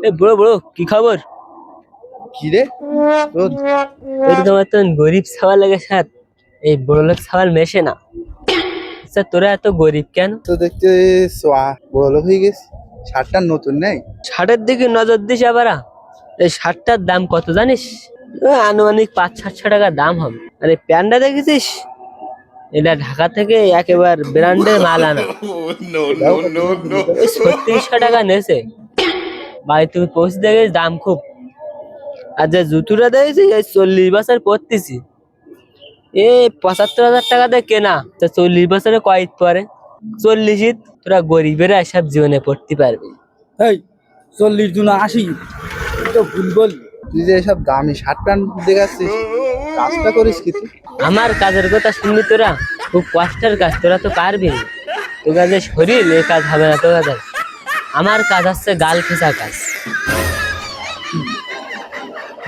এ বড় বড় কি খবর? কি রে? তোর এরকম মতন গরিব ছাওয়াল লাগে সাথ এই বড় লোক ছাওয়াল মেশে না। আচ্ছা তোরা এত গরিব কেন? তো দেখতে বড় লোক হয়ে গেছি শার্টটা নতুন নেই? শার্টের দিকে নজর দিস আবারা। এই শার্টটার দাম কত জানিস? আনুমানিক পাঁচ সাতশো টাকা দাম হবে। আরে এই প্যান্টটা দেখেছিস? এটা ঢাকা থেকে একেবারে ব্র্যান্ডের মাল আনা। ওই ছত্রিশশো টাকা নেছে। ভাই তুমি পৌঁছে দেখে দাম খুব। আর যে জুতুটা দেখেছি এই চল্লিশ বছর পরতেছি। এ পঁচাত্তর হাজার টাকা দিয়ে কেনা তা চল্লিশ বছরে কয় ঈদ পরে? চল্লিশ তোরা গরিবেরা এসব জীবনে পড়তে পারবি। এই চল্লিশ দুনা আশি তো ভুল বললি। তুই যে এসব দামি শার্ট প্যান্ট দেখাচ্ছিস কাজটা করিস কি আমার কাজের কথা শুনবি তোরা? খুব কষ্টের কাজ তোরা তো পারবি। তোর কাজে শরীর এ কাজ হবে না তোর কাছে আমার কাজ হচ্ছে গাল খেসা কাজ।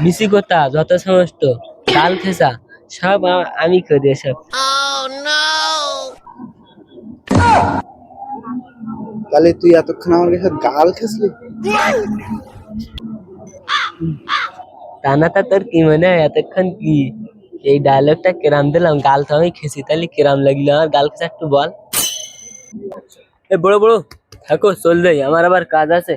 মিশি কথা যত সমস্ত গাল খেসা সব আমি করি এসব তাহলে তুই এতক্ষণ আমার কাছে গাল খেসলি টানা তা তোর কি মনে হয় এতক্ষণ কি? এই ডায়লগটা কেরাম দিলাম গাল তো আমি খেসি তাহলে কেরাম লাগল আমার। গাল খেসা একটু বল। এ বড় বড়। থাকো চল যাই আমার আবার কাজ আছে।